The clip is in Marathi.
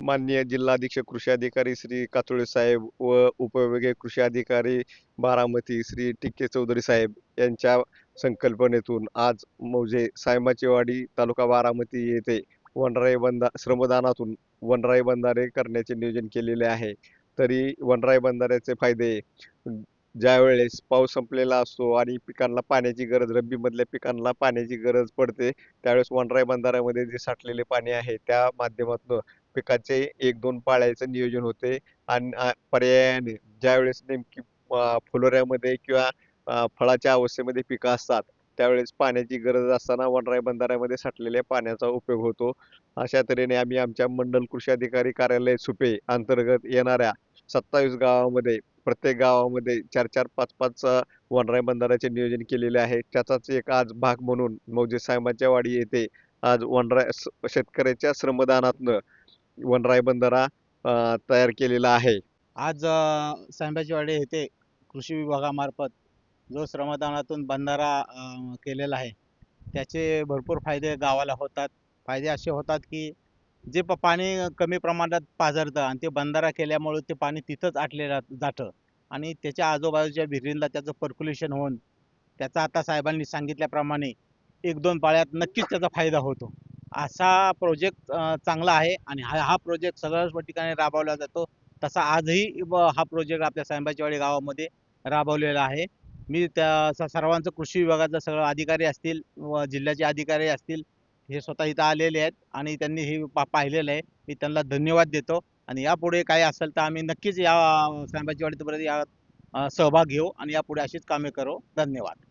माननीय जिल्हाधीक्षक कृषी अधिकारी श्री कातुळे साहेब व उपविभागीय कृषी अधिकारी बारामती श्री टिक्के चौधरी साहेब यांच्या संकल्पनेतून आज मौजे सायमाचेवाडी तालुका बारामती येथे वनराई बंधा श्रमदानातून वनराई बंधारे करण्याचे नियोजन केलेले आहे. तरी वनराई बंधाऱ्याचे फायदे ज्या वेळेस पाऊस संपलेला असतो आणि पिकांना पाण्याची गरज रब्बी मधल्या पिकांना पाण्याची गरज पडते त्यावेळेस वनराई बंधाऱ्यामध्ये जे साठलेले पाणी आहे त्या माध्यमातून पिकाचे एक दोन पाळ्याचं नियोजन होते. आणि पर्यायाने ज्यावेळेस नेमकी फुलोऱ्यामध्ये किंवा फळाच्या अवस्थेमध्ये पिकं असतात त्यावेळेस पाण्याची गरज असताना वनराई बंधाऱ्यामध्ये साठलेल्या पाण्याचा उपयोग होतो. अशा तऱ्हेने आम्ही आमच्या मंडल कृषी अधिकारी कार्यालय सुपे अंतर्गत येणाऱ्या सत्तावीस गावामध्ये प्रत्येक गावामध्ये चार चार पाच पाच वनराय बंधाऱ्याचे नियोजन केलेले आहे. त्याचाच एक आज भाग म्हणून मौजे साहेबांच्या वाडी येथे आज वनराय शेतकऱ्याच्या श्रमदानातनं वनराय बंधारा तयार केलेला आहे. आज साहेबाची वाडी येथे कृषी विभागामार्फत जो श्रमदानातून बंधारा केलेला आहे त्याचे भरपूर फायदे गावाला होतात. फायदे असे होतात की जे प पाणी कमी प्रमाणात पाझरतं आणि ते बंधारा केल्यामुळं ते पाणी तिथंच आटले जातं. आणि त्याच्या आजूबाजूच्या विहिरींला त्याचं पर्क्युलेशन होऊन त्याचा आता साहेबांनी सांगितल्याप्रमाणे एक दोन पाळ्यात नक्कीच त्याचा फायदा होतो. असा प्रोजेक्ट चांगला आहे आणि हा हा प्रोजेक्ट सगळ्याच ठिकाणी राबवला जातो. तसा आजही हा प्रोजेक्ट आपल्या साहेबाचीवाडी गावामध्ये राबवलेला आहे. मी त्या स- सर्वांचं कृषी विभागाचं सगळं अधिकारी असतील व जिल्ह्याचे अधिकारी असतील हे स्वतः इथं आलेले आहेत आणि त्यांनी हे पा पाहिलेलं आहे. मी त्यांना धन्यवाद देतो. आणि यापुढे काय असेल तर आम्ही नक्कीच या सायंबाचीवाडीपर्यंत या अ, सहभाग घेऊ आणि यापुढे अशीच कामे करू. धन्यवाद.